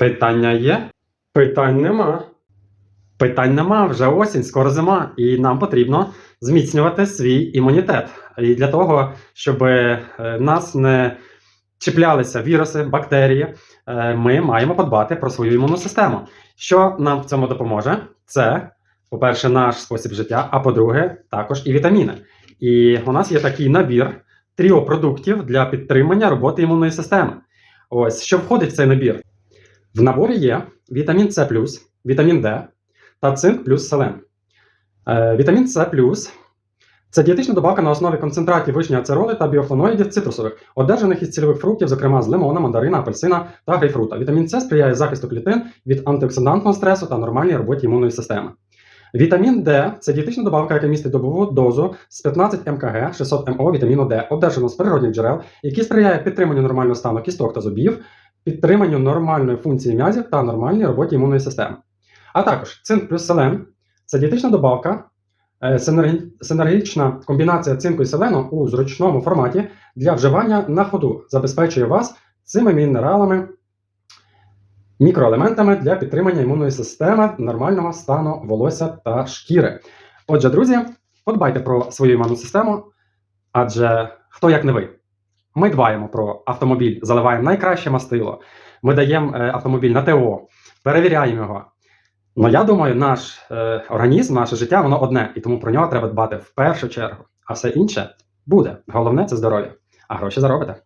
Питання є? Питань нема. Питань нема, вже осінь, скоро зима, і нам потрібно зміцнювати свій імунітет. І для того, щоб е, нас не чіплялися віруси, бактерії, е, ми маємо подбати про свою імунну систему. Що нам в цьому допоможе? Це, по-перше, наш спосіб життя, а по-друге, також і вітаміни. І у нас є такий набір тріо продуктів для підтримання роботи імунної системи. Ось що входить в цей набір. В наборі є вітамін С, вітамін Д та цинк плюс селен. Е, вітамін С це дієтична добавка на основі концентратів вишні ацероли та біофлавоноїдів цитрусових, одержаних із цільових фруктів, зокрема з лимона, мандарина, апельсина та грейпфрута. Вітамін С сприяє захисту клітин від антиоксидантного стресу та нормальній роботі імунної системи. Вітамін Д це дієтична добавка, яка містить добову дозу з 15 мкг 600 мо вітаміну Д, одержано з природних джерел, який сприяє підтриманню нормального стану кісток та зубів, підтриманню нормальної функції м'язів та нормальній роботі імунної системи. А також цинк плюс селен це дієтична добавка, е, синергічна комбінація цинку і селену у зручному форматі для вживання на ходу, забезпечує вас цими мінералами, мікроелементами для підтримання імунної системи, нормального стану волосся та шкіри. Отже, друзі, подбайте про свою імунну систему, адже хто як не ви. Ми дбаємо про автомобіль, заливаємо найкраще мастило. Ми даємо е, автомобіль на ТО, перевіряємо його. Ну я думаю, наш е, організм, наше життя, воно одне, і тому про нього треба дбати в першу чергу. А все інше буде. Головне це здоров'я. А гроші заробите.